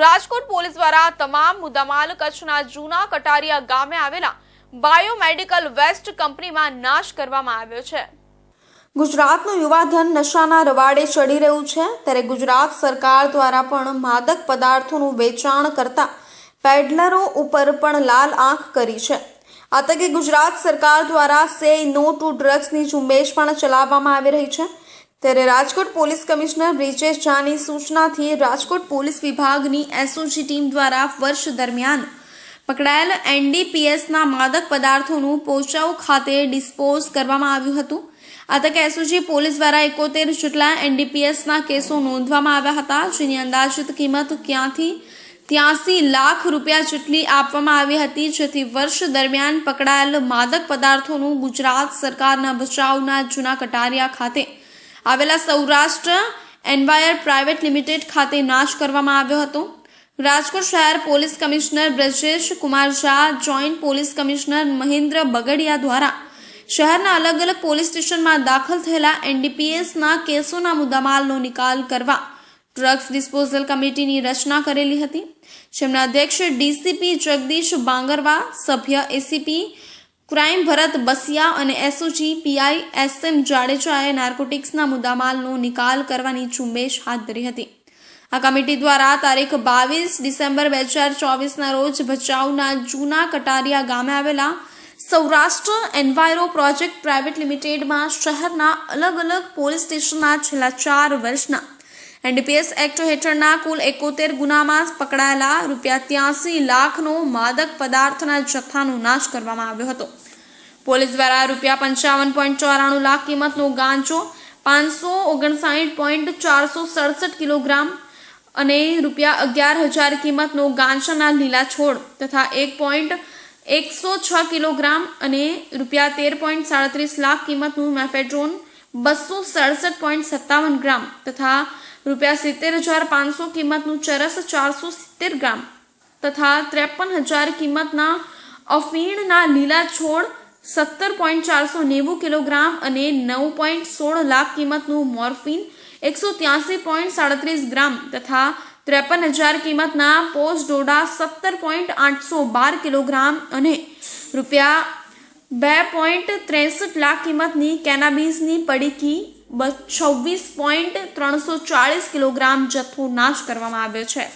Rajkot police દ્વારા તમામ મુદ્દામાલ કચ્છના જૂના કટારિયા ગામે આવેલા બાયોમેડિકલ વેસ્ટ કંપનીમાં નાશ કરવામાં આવ્યો છે. ગુજરાતનું યુવાધન નશાના રવાડે ચડી રહ્યું છે. ત્યારે ગુજરાત સરકાર દ્વારા પણ માદક પદાર્થોનું વેચાણ કરતા પેડલરો ઉપર પણ લાલ આંખ કરી છે. આ તકે ગુજરાત સરકાર દ્વારા સે નો ટુ ડ્રગ્સની ઝુંબેશ પણ ચલાવવામાં આવી રહી છે. ત્યારે રાજકોટ પોલીસ કમિશનર બ્રિજેશ ઝાની સૂચનાથી રાજકોટ પોલીસ વિભાગની એસઓજી ટીમ દ્વારા વર્ષ દરમિયાન પકડાયેલ એનડીપીએસના માદક પદાર્થોનું પોચાઉ ખાતે ડિસ્પોઝ કરવામાં આવ્યું હતું. આ તકે એસઓજી પોલીસ દ્વારા એકોતેર જેટલા એનડીપીએસના કેસો નોંધવામાં આવ્યા હતા, જેની અંદાજિત કિંમત ક્યાંથી ત્યાસી લાખ રૂપિયા જેટલી આપવામાં આવી હતી, જેથી વર્ષ દરમિયાન પકડાયેલ માદક પદાર્થોનું ગુજરાત સરકારના બચાવના જૂના કટારિયા ખાતે આવેલા સૌરાષ્ટ્ર એન્વાયર પ્રાઇવેટ લિમિટેડ ખાતે નાશ કરવામાં આવ્યો હતો. રાજકોટ શહેર police commissioner Brajesh Kumar Shah, joint police commissioner Mahendra Bagadiya દ્વારા શહેરના અલગ અલગ પોલીસ સ્ટેશનમાં દાખલ થયેલા એનડીપીએસના કેસોના મુદ્દામાલનો નિકાલ કરવા ડ્રગ્સ ડિસ્પોઝલ કમિટીની રચના કરેલી હતી. જેમના અધ્યક્ષ ડીસીપી જગદીશ બાંગરવા, સભ્ય એસીપી ક્રાઇમ ભરત બસિયા અને એસઓજી પીઆઈ એસ એમ જાડેજાએ નાર્કોટિક્સના મુદ્દામાલનો નિકાલ કરવાની ઝુંબેશ હાથ ધરી હતી. આ કમિટી દ્વારા તારીખ બાવીસ ડિસેમ્બર બે હજાર ચોવીસના રોજ ભચાઉના જૂના કટારિયા ગામે આવેલા સૌરાષ્ટ્ર એન્વાયરો પ્રોજેક્ટ પ્રાઇવેટ લિમિટેડમાં શહેરના અલગ અલગ પોલીસ સ્ટેશનના છેલ્લા ચાર વર્ષના એનડીપીએસ એક્ટ હેઠળના કુલ એકોતેર ગુનામાં પકડાયેલા રૂપિયા ત્યાસી લાખનો માદક પદાર્થના જથ્થાનો નાશ કરવામાં આવ્યો હતો. પોલીસ દ્વારા રૂપિયા પંચાવન પોઈન્ટ ચોરાણું લાખ કિંમતનો ગાંજો, પાંચસો ઓગણસાઠ પોઈન્ટ ચારસો સડસઠ કિલોગ્રામ અને રૂપિયા અગિયાર હજાર કિંમતનો ગાંજાના લીલા છોડ તથા એક પોઈન્ટ એકસો છ કિલોગ્રામ અને રૂપિયા તેર પોઈન્ટ સાડત્રીસ લાખ કિંમતનું મેફેડ્રોન, બસો સડસઠ પોઈન્ટ સત્તાવન ગ્રામ તથા રૂપિયા સિત્તેર હજાર પાંચસો કિંમતનું ચરસ ચારસો સિત્તેર ગ્રામ તથા ત્રેપન હજાર કિંમતના અફીણના લીલા છોડ સત્તર પોઈન્ટ ચારસો નેવું કિલોગ્રામ અને નવ પોઈન્ટ સોળ લાખ કિંમતનું મોર્ફિન એકસો ત્યાસી પોઈન્ટ સાડત્રીસ ગ્રામ તથા ત્રેપન હજાર કિંમતના પોસ્ટ ડોડા સત્તર પોઈન્ટ આઠસો બાર કિલોગ્રામ અને રૂપિયા બે પોઈન્ટ ત્રેસઠ લાખ કિંમતની કેનાબીસની પડીકી છવ્વીસ પોઈન્ટ ત્રણસો ચાળીસ કિલોગ્રામ જથ્થો નાશ કરવામાં આવ્યો છે.